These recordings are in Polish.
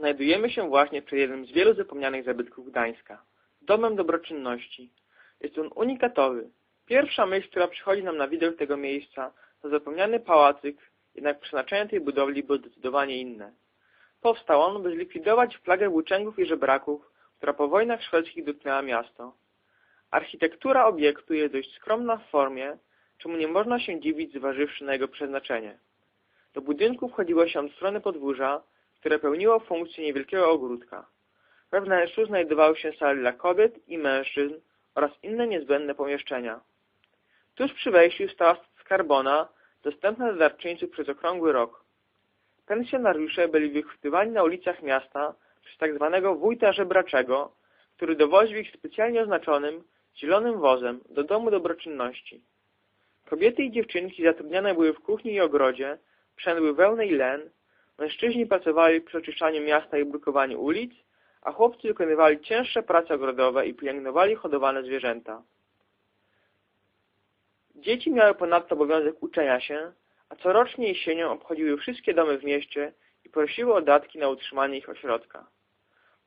Znajdujemy się właśnie przed jednym z wielu zapomnianych zabytków Gdańska. Domem dobroczynności. Jest on unikatowy. Pierwsza myśl, która przychodzi nam na widok tego miejsca, to zapomniany pałacyk, jednak przeznaczenie tej budowli było zdecydowanie inne. Powstał on, by zlikwidować plagę włóczęgów i żebraków, która po wojnach szwedzkich dotknęła miasto. Architektura obiektu jest dość skromna w formie, czemu nie można się dziwić zważywszy na jego przeznaczenie. Do budynku wchodziło się od strony podwórza, które pełniło funkcję niewielkiego ogródka. We wnętrzu znajdowały się sale dla kobiet i mężczyzn oraz inne niezbędne pomieszczenia. Tuż przy wejściu stała skarbona, dostępna dla darczyńców przez okrągły rok. Pensjonariusze byli wychwytywani na ulicach miasta przez tak zwanego wójta żebraczego, który dowoził ich specjalnie oznaczonym zielonym wozem do domu dobroczynności. Kobiety i dziewczynki zatrudniane były w kuchni i ogrodzie, przędły wełnę i len, mężczyźni pracowali przy oczyszczaniu miasta i brukowaniu ulic, a chłopcy wykonywali cięższe prace ogrodowe i pielęgnowali hodowane zwierzęta. Dzieci miały ponadto obowiązek uczenia się, a corocznie jesienią obchodziły wszystkie domy w mieście i prosiły o datki na utrzymanie ich ośrodka.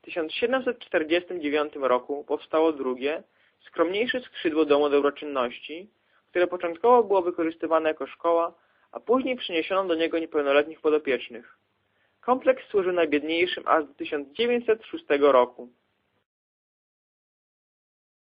W 1749 roku powstało drugie, skromniejsze skrzydło Domu Dobroczynności, które początkowo było wykorzystywane jako szkoła, a później przeniesiono do niego niepełnoletnich podopiecznych. Kompleks służył najbiedniejszym aż do 1906 roku.